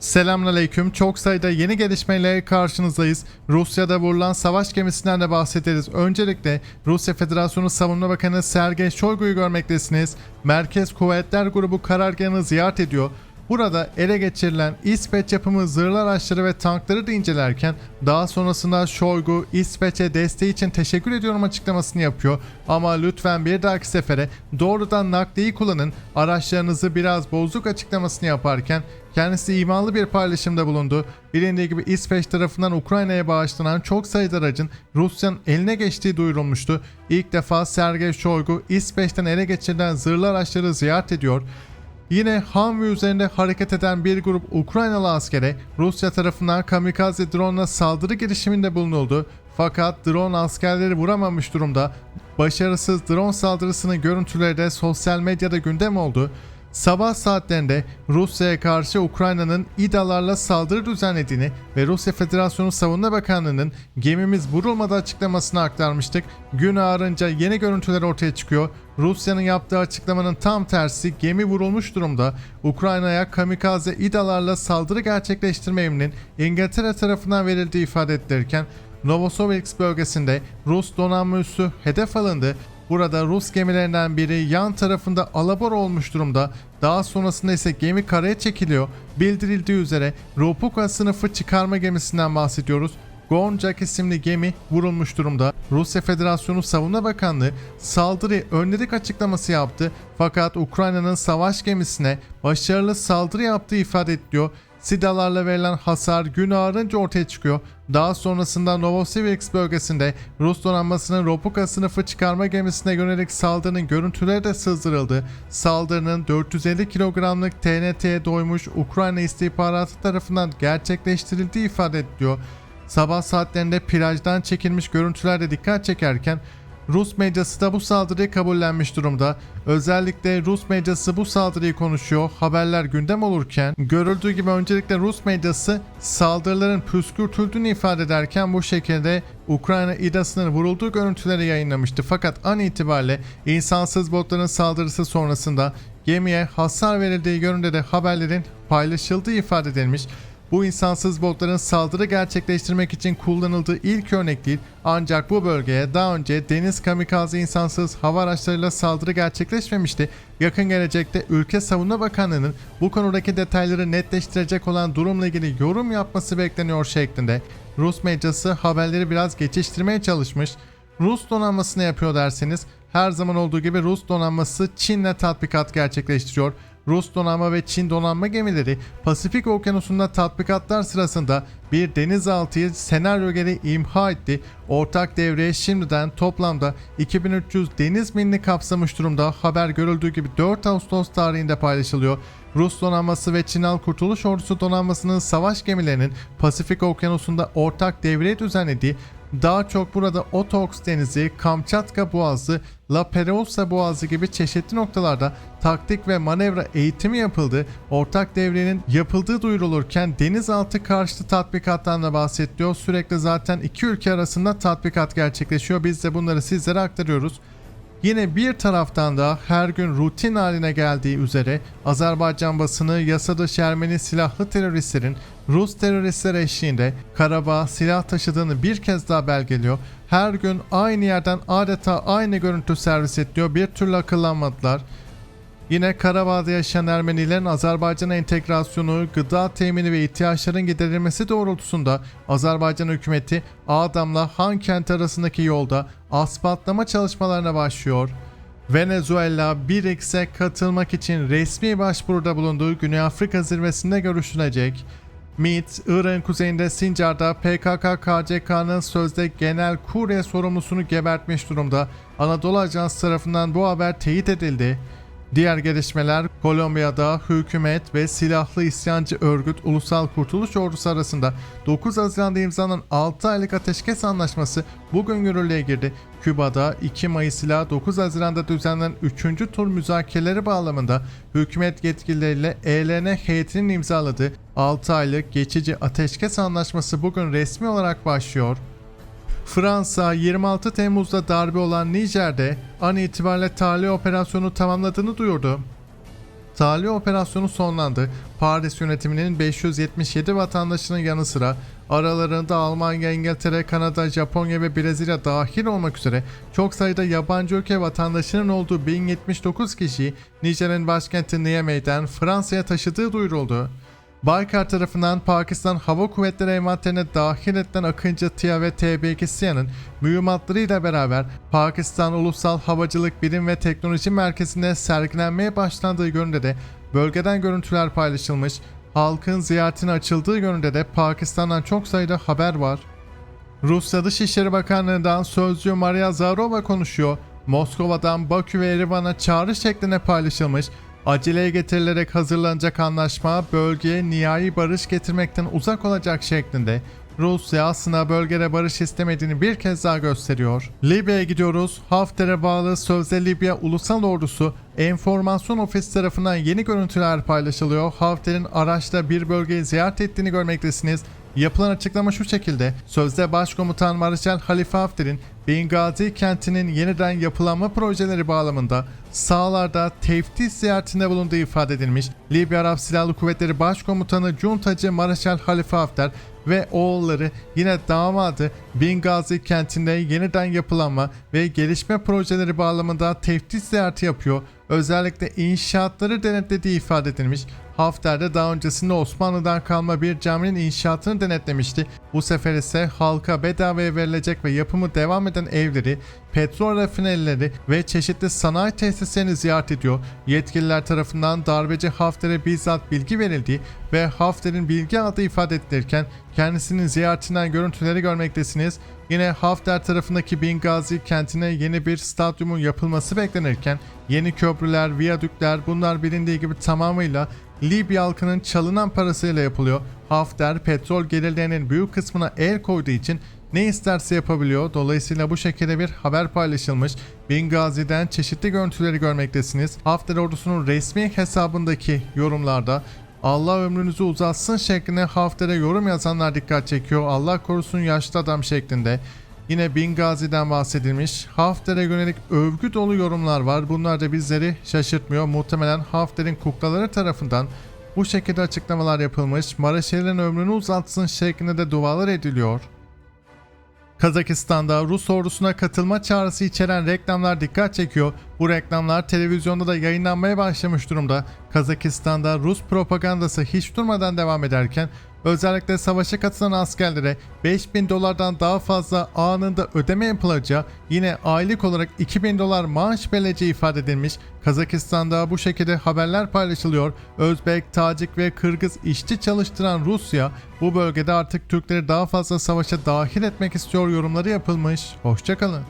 Selamünaleyküm. Çok sayıda yeni gelişmeyle karşınızdayız. Rusya'da vurulan savaş gemisinden de bahsederiz. Öncelikle Rusya Federasyonu Savunma Bakanı Sergey Shoigu'yu görmektesiniz. Merkez Kuvvetler Grubu karargahını ziyaret ediyor. Burada ele geçirilen İsveç yapımı zırhlı araçları ve tankları da incelerken daha sonrasında Shoigu İsveç'e desteği için teşekkür ediyorum açıklamasını yapıyor. Ama lütfen bir dahaki sefere doğrudan nakliyi kullanın araçlarınızı biraz bozduk açıklamasını yaparken kendisi imanlı bir paylaşımda bulundu. Bilindiği gibi İsveç tarafından Ukrayna'ya bağışlanan çok sayıda aracın Rusya'nın eline geçtiği duyurulmuştu. İlk defa Sergey Shoigu İsveç'ten ele geçirilen zırhlı araçları ziyaret ediyor. Yine Hamvi üzerinde hareket eden bir grup Ukraynalı askere Rusya tarafından kamikaze drone saldırı girişiminde bulunuldu. Fakat drone askerleri vuramamış durumda. Başarısız drone saldırısının görüntüleri de sosyal medyada gündem oldu. Sabah saatlerinde Rusya'ya karşı Ukrayna'nın İDA'larla saldırı düzenlediğini ve Rusya Federasyonu Savunma Bakanlığı'nın gemimiz vurulmadı açıklamasını aktarmıştık. Gün ağarınca yeni görüntüler ortaya çıkıyor. Rusya'nın yaptığı açıklamanın tam tersi gemi vurulmuş durumda. Ukrayna'ya kamikaze İDA'larla saldırı gerçekleştirme emrinin İngiltere tarafından verildiği ifade edilirken Novosibirsk bölgesinde Rus donanma üssü hedef alındı. Burada Rus gemilerinden biri yan tarafında alabor olmuş durumda. Daha sonrasında ise gemi karaya çekiliyor. Bildirildiği üzere Ropuka sınıfı çıkarma gemisinden bahsediyoruz. Gonjak isimli gemi vurulmuş durumda. Rusya Federasyonu Savunma Bakanlığı saldırıyı önledik açıklaması yaptı. Fakat Ukrayna'nın savaş gemisine başarılı saldırı yaptığı ifade ediliyor. SİDA'larla verilen hasar gün ağarınca ortaya çıkıyor. Daha sonrasında Novosibirsk bölgesinde Rus donanmasının Ropuka sınıfı çıkarma gemisine yönelik saldırının görüntüleri de sızdırıldı. Saldırının 450 kilogramlık TNT'ye doymuş Ukrayna istihbaratı tarafından gerçekleştirildiği ifade ediliyor. Sabah saatlerinde plajdan çekilmiş görüntüler de dikkat çekerken Rus medyası da bu saldırıyı kabullenmiş durumda. Özellikle Rus medyası bu saldırıyı konuşuyor. Haberler gündem olurken görüldüğü gibi öncelikle Rus medyası saldırıların püskürtüldüğünü ifade ederken bu şekilde Ukrayna İDA'sının vurulduğu görüntüleri yayınlamıştı. Fakat an itibariyle insansız botların saldırısı sonrasında gemiye hasar verildiği yönünde de haberlerin paylaşıldığı ifade edilmiş. Bu insansız botların saldırı gerçekleştirmek için kullanıldığı ilk örnek değil ancak bu bölgeye daha önce deniz kamikaze insansız hava araçlarıyla saldırı gerçekleşmemişti. Yakın gelecekte Ülke Savunma Bakanlığı'nın bu konudaki detayları netleştirecek olan durumla ilgili yorum yapması bekleniyor şeklinde. Rus medyası haberleri biraz geçiştirmeye çalışmış. Rus donanması ne yapıyor derseniz her zaman olduğu gibi Rus donanması Çin'le tatbikat gerçekleştiriyor. Rus donanma ve Çin donanma gemileri Pasifik Okyanusu'nda tatbikatlar sırasında bir denizaltıyı senaryo gereği imha etti. Ortak devreye şimdiden toplamda 2300 deniz milini kapsamış durumda. Haber görüldüğü gibi 4 Ağustos tarihinde paylaşılıyor. Rus donanması ve Çin Halk Kurtuluş Ordusu donanmasının savaş gemilerinin Pasifik Okyanusu'nda ortak devreye düzenlediği daha çok burada Otox Denizi, Kamçatka Boğazı, La Perouse Boğazı gibi çeşitli noktalarda taktik ve manevra eğitimi yapıldı. Ortak devrenin yapıldığı duyurulurken denizaltı karşıtı tatbikattan da bahsediliyor. Sürekli zaten iki ülke arasında tatbikat gerçekleşiyor. Biz de bunları sizlere aktarıyoruz. Yine bir taraftan da her gün rutin haline geldiği üzere Azerbaycan basını yasa dışı Ermeni silahlı teröristlerin Rus teröristler eşliğinde Karabağ silah taşıdığını bir kez daha belgeliyor. Her gün aynı yerden adeta aynı görüntü servis ediliyor. Bir türlü akıllanmadılar. Yine Karabağ'da yaşayan Ermenilerin Azerbaycan'a entegrasyonu, gıda temini ve ihtiyaçların giderilmesi doğrultusunda Azerbaycan hükümeti Adam'la Han kent arasındaki yolda asfaltlama çalışmalarına başlıyor. Venezuela 1x'e katılmak için resmi başvuruda bulunduğu Güney Afrika zirvesinde görüşülecek. MİT, Irak'ın kuzeyinde Sincar'da PKK-KCK'nın sözde genel kurye sorumlusunu gebertmiş durumda. Anadolu Ajans tarafından bu haber teyit edildi. Diğer gelişmeler Kolombiya'da hükümet ve silahlı isyancı örgüt Ulusal Kurtuluş Ordusu arasında 9 Haziran'da imzalanan 6 aylık ateşkes anlaşması bugün yürürlüğe girdi. Küba'da 2 Mayıs ile 9 Haziran'da düzenlenen 3. tur müzakereleri bağlamında hükümet yetkilileriyle ELN heyetinin imzaladığı 6 aylık geçici ateşkes anlaşması bugün resmi olarak başlıyor. Fransa 26 Temmuz'da darbe olan Nijer'de an itibariyle tahliye operasyonu tamamladığını duyurdu. Tahliye operasyonu sonlandı. Paris yönetiminin 577 vatandaşının yanı sıra aralarında Almanya, İngiltere, Kanada, Japonya ve Brezilya dahil olmak üzere çok sayıda yabancı ülke vatandaşının olduğu 1079 kişiyi Nijer'in başkenti Niamey'den Fransa'ya taşıdığı duyuruldu. Baykar tarafından Pakistan Hava Kuvvetleri envanterine dahil edilen Akıncı TİA ve TB2 SİHA'nın mühimmatlarıyla beraber Pakistan Ulusal Havacılık Bilim ve Teknoloji Merkezi'nde sergilenmeye başlandığı yönünde de bölgeden görüntüler paylaşılmış, halkın ziyaretine açıldığı yönünde de Pakistan'dan çok sayıda haber var. Rusya Dışişleri Bakanlığı'ndan sözcü Maria Zarova konuşuyor. Moskova'dan Bakü ve Erivan'a çağrı şeklinde paylaşılmış. Aceleye getirilerek hazırlanacak anlaşma bölgeye nihai barış getirmekten uzak olacak şeklinde. Rusya aslında bölgede barış istemediğini bir kez daha gösteriyor. Libya'ya gidiyoruz. Hafter'e bağlı Sözde Libya Ulusal Ordusu Enformasyon Ofisi tarafından yeni görüntüler paylaşılıyor. Hafter'in araçla bir bölgeyi ziyaret ettiğini görmektesiniz. Yapılan açıklama şu şekilde. Sözde Başkomutan Marşal Halife Hafter'in Benghazi kentinin yeniden yapılanma projeleri bağlamında sahalarda teftiş ziyaretinde bulunduğu ifade edilmiş. Libya Arap Silahlı Kuvvetleri Başkomutanı Cuntacı Marşal Halife Hafter ve oğulları yine damadı Benghazi kentinde yeniden yapılanma ve gelişme projeleri bağlamında teftiş ziyareti yapıyor. Özellikle inşaatları denetlediği ifade edilmiş. Hafter de daha öncesinde Osmanlı'dan kalma bir caminin inşaatını denetlemişti. Bu sefer ise halka bedavaya verilecek ve yapımı devam eden evleri, petrol rafinerileri ve çeşitli sanayi tesislerini ziyaret ediyor. Yetkililer tarafından darbeci Hafter'e bizzat bilgi verildiği ve Hafter'in bilgi aldığı ifade edilirken kendisinin ziyaretinden görüntüleri görmektesiniz. Yine Hafter tarafındaki Benghazi kentine yeni bir stadyumun yapılması beklenirken yeni köprüler, viyadükler bunlar bilindiği gibi tamamıyla Libya halkının çalınan parasıyla yapılıyor. Hafter petrol gelirlerinin büyük kısmına el koyduğu için ne isterse yapabiliyor. Dolayısıyla bu şekilde bir haber paylaşılmış. Benghazi'den çeşitli görüntüleri görmektesiniz. Hafter ordusunun resmi hesabındaki yorumlarda Allah ömrünüzü uzatsın şeklinde Hafter'e yorum yazanlar dikkat çekiyor. Allah korusun yaşlı adam şeklinde. Yine Benghazi'den bahsedilmiş. Hafter'e yönelik övgü dolu yorumlar var. Bunlar da bizleri şaşırtmıyor. Muhtemelen Hafter'in kuklaları tarafından bu şekilde açıklamalar yapılmış. Maraşel'in ömrünü uzatsın şeklinde de dualar ediliyor. Kazakistan'da Rus ordusuna katılma çağrısı içeren reklamlar dikkat çekiyor. Bu reklamlar televizyonda da yayınlanmaya başlamış durumda. Kazakistan'da Rus propagandası hiç durmadan devam ederken özellikle savaşa katılan askerlere 5000 dolardan daha fazla anında ödeme yapılacağı yine aylık olarak 2000 dolar maaş verileceği ifade edilmiş. Kazakistan'da bu şekilde haberler paylaşılıyor. Özbek, Tacik ve Kırgız işçi çalıştıran Rusya bu bölgede artık Türkleri daha fazla savaşa dahil etmek istiyor yorumları yapılmış. Hoşçakalın.